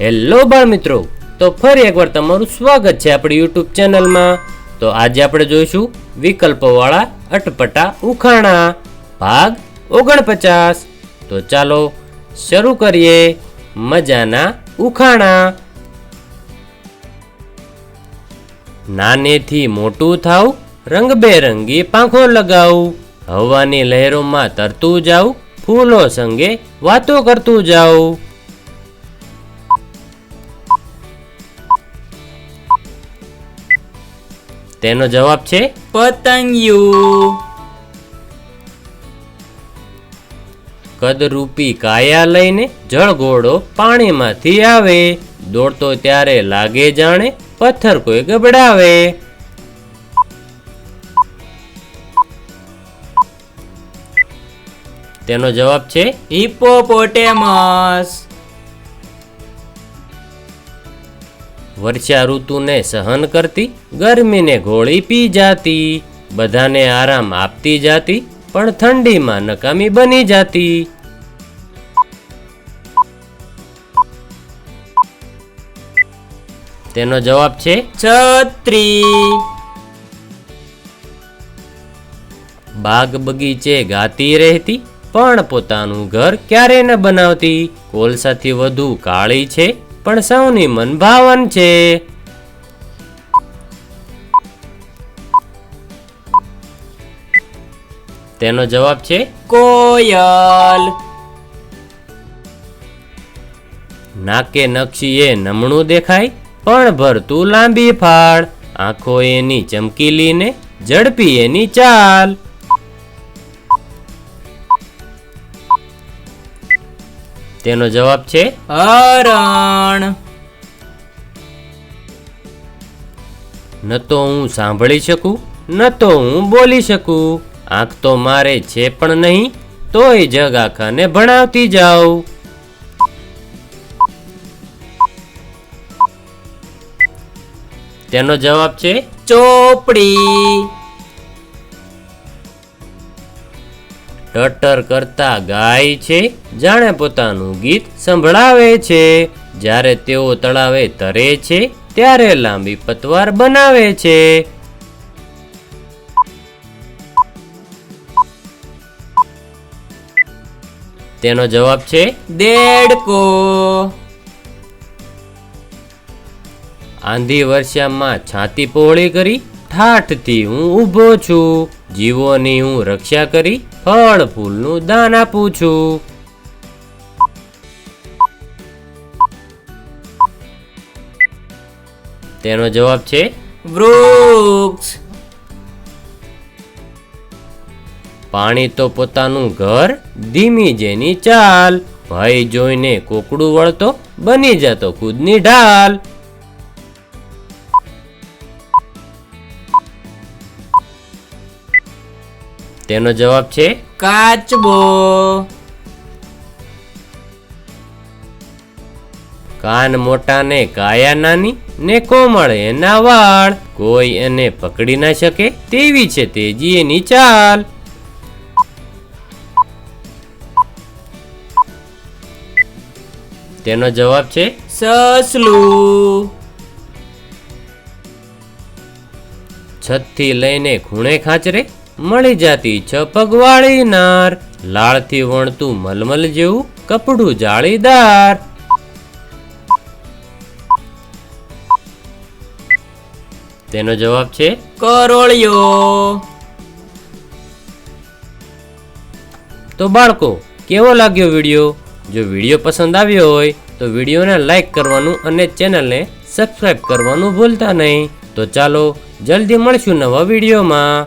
Hello બાળ મિત્રો. તો ફરી એકવાર તમારું સ્વાગત છે આપણી યુટ્યુબ ચેનલમાં. તો આજે આપણે જોઈશું વિકલ્પોવાળા અટપટા ઉખાણા. ભાગ ઓગણપચાસ. તો ચાલો શરૂ કરીએ મજાના ઉખાણા. નાનેથી મોટું થાવ રંગબેરંગી પાંખો લગાવું હવાની લહેરોમાં તરતું જાઉં, ફૂલો સંગે વાતો કરતું જાઉં. તેનો જવાબ છે પતંગિયું. કદરૂપી કાયા લઈને જળઘોડો પાણીમાંથી આવે. દોડતો ત્યારે લાગે જાણે પથ્થર કોઈ ગબડાવે. તેનો જવાબ છે હિપોપોટેમસ વર્ષા ઋતુને સહન કરતી, ગરમીને ઘોળી પી જાતી, બધાને આરામ આપતી જાતી, પણ ઠંડીમાં નકામી બની જાતી. તેનો જવાબ છે છત્રી. બાગ બગીચે ગાતી રહેતી, પણ પોતાનું ઘર ક્યારે ન બનાવતી? કોલસાથી વધુ કાળી છે પણ સૌની મનભાવન છે. તેનો જવાબ છે કોયલ. નાકે નકશીએ નમણું દેખાય, પણ ભરતું લાંબી ફાળ. આંખો એની ચમકીલી ને ઝડપી એની ચાલ. તેનો જવાબ છે હરણ. ન તો હું સાંભળી શકું, ન તો હું બોલી શકું. આંખ તો મારે છે પણ નહીં, તોય જગ આખાને ભણાવતી જાઉં. તેનો જવાબ છે ચોપડી. ટટર કરતા ગાય છે, જાણે પોતાનું ગીત સંભળાવે છે. જ્યારે તેઓ તળાવે તરે છે, ત્યારે લાંબી પતવાર બનાવે છે. તેનો જવાબ છે, દેડકો. આંધી વર્ષામાં છાતી પહોળી કરી ઠાઠથી હું ઊભો છું. જીવોની હું રક્ષા કરી ફળ ફૂલનું દાન આપું છું. તેનો જવાબ છે વૃક્ષ. પાણી તો પોતાનું ઘર, ધીમી જેની ચાલ. ભય જોઈને કોકડું વળતો બની જતો ખુદની ઢાલ. તેનો જવાબ છે કાચબો. કાન મોટા ને કાયા નાની ને કોમળ એના વાળ. કોઈ એને પકડી ના શકે તેવી છે તેજી એની ચાલ. તેનો જવાબ છે સસલું. છતથી લઈને ખૂણે ખાચરે મળી જાતી છ પગવાળી નાર. લાળથી વણતું મલમલ જેવું કપડું જાળીદાર. તેનો જવાબ છે કરોળિયો. તો બાળકો, કેવો લાગ્યો વીડિયો? જો વીડિયો પસંદ આવ્યો હોય, તો વિડીયોને લાઈક કરવાનું અને ચેનલને સબસ્ક્રાઈબ કરવાનું ભૂલતા નહીં. તો ચાલો, જલ્દી મળશું નવા વિડીયોમાં.